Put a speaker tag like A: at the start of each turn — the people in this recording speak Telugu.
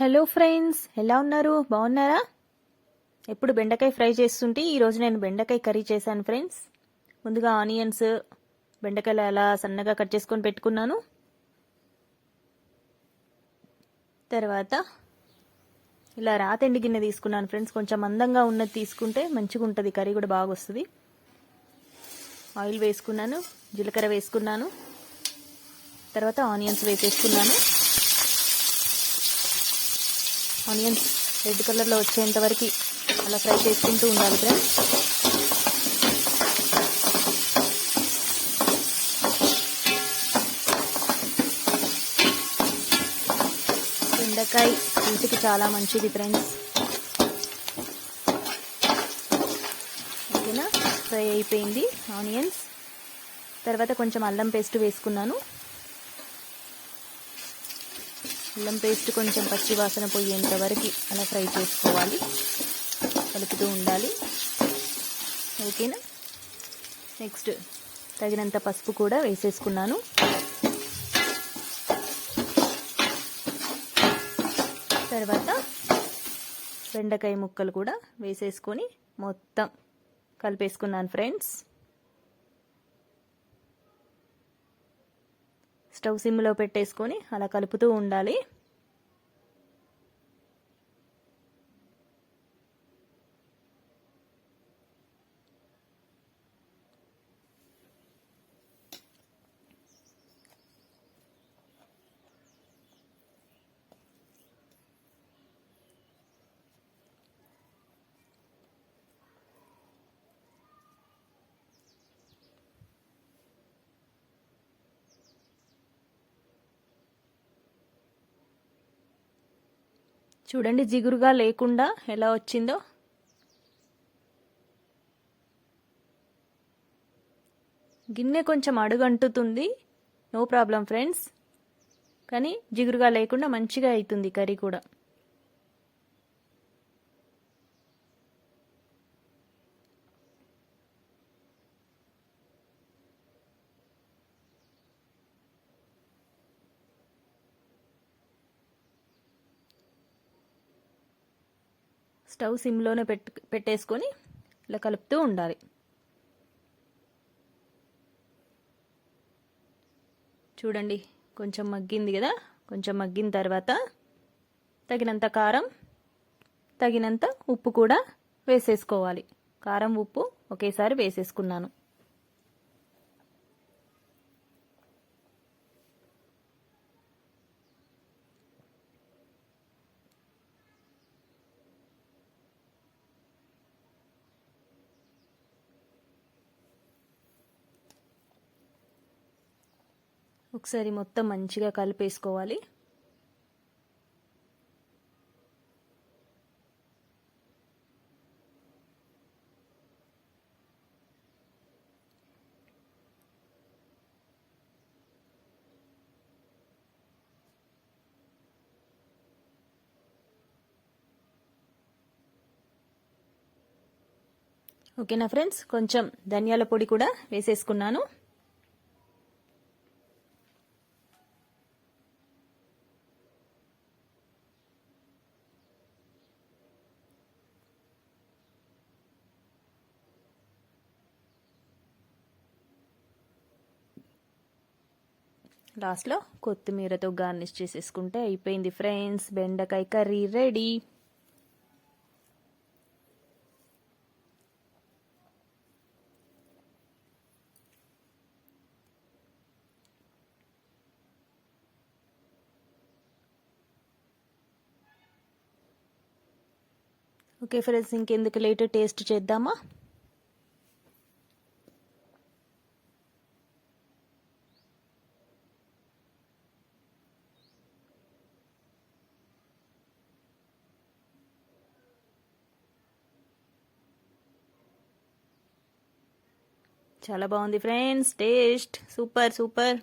A: హలో ఫ్రెండ్స్ ఎలా ఉన్నారు? బాగున్నారా? ఎప్పుడు బెండకాయ ఫ్రై చేస్తుంటే ఈరోజు నేను బెండకాయ కర్రీ చేశాను ఫ్రెండ్స్ ముందుగా ఆనియన్స్ బెండకాయలు అలా సన్నగా కట్ చేసుకొని పెట్టుకున్నాను. తర్వాత ఇలా రాతెండి గిన్నె తీసుకున్నాను ఫ్రెండ్స్ కొంచెం అందంగా ఉన్నది తీసుకుంటే మంచిగా ఉంటుంది. కర్రీ కూడా బాగా వస్తుంది. ఆయిల్ వేసుకున్నాను జీలకర్ర వేసుకున్నాను. తర్వాత ఆనియన్స్ వేసేసుకున్నాను. ఆనియన్స్ రెడ్ కలర్లో వచ్చేంత వరకు అలా ఫ్రై చేసుకుంటూ ఉండాలి ఫ్రెండ్స్ బెండకాయ ఇంటికి చాలా మంచిది ఫ్రెండ్స్ ఓకేనా? ఫ్రై అయిపోయింది ఆనియన్స్. తర్వాత కొంచెం అల్లం పేస్ట్ వేసుకున్నాను. అల్లం పేస్ట్ కొంచెం పచ్చి వాసన పోయేంత వరకు అలా ఫ్రై చేసుకోవాలి. కలుపుతూ ఉండాలి. ఓకేనా? నెక్స్ట్ తగినంత పసుపు కూడా వేసేసుకున్నాను. తర్వాత బెండకాయ ముక్కలు కూడా వేసేసుకొని మొత్తం కలిపేసుకున్నాను ఫ్రెండ్స్. స్టవ్ సిమ్లో పెట్టేసుకొని అలా కలుపుతూ ఉండాలి. చూడండి జిగురుగా లేకుండా ఎలా వచ్చిందో. గిన్నె కొంచెం అడుగంటుతుంది. No problem friends. కానీ జిగురుగా లేకుండా మంచిగా అవుతుంది కర్రీ కూడా. స్టవ్ సిమ్లోనే పెట్ పెట్టేసుకొని ఇలా కలుపుతూ ఉండాలి. చూడండి కొంచెం మగ్గింది కదా? కొంచెం మగ్గిన తర్వాత తగినంత కారం తగినంత ఉప్పు కూడా వేసేసుకోవాలి. కారం ఉప్పు ఒకేసారి వేసేసుకున్నాను. ఒకసారి మొత్తం మంచిగా కలిపేసుకోవాలి. ఓకేనా ఫ్రెండ్స్? కొంచెం ధనియాల పొడి కూడా వేసేసుకున్నాను. లాస్ట్లో కొత్తిమీరతో గార్నిష్ చేసేసుకుంటే అయిపోయింది ఫ్రెండ్స్. బెండకాయ కర్రీ రెడీ. ఓకే ఫ్రెండ్స్ ఇంకెందుకు లేట్ టేస్ట్ చేద్దామా? చాలా బాగుంది ఫ్రెండ్స్ టేస్ట్ సూపర్ సూపర్.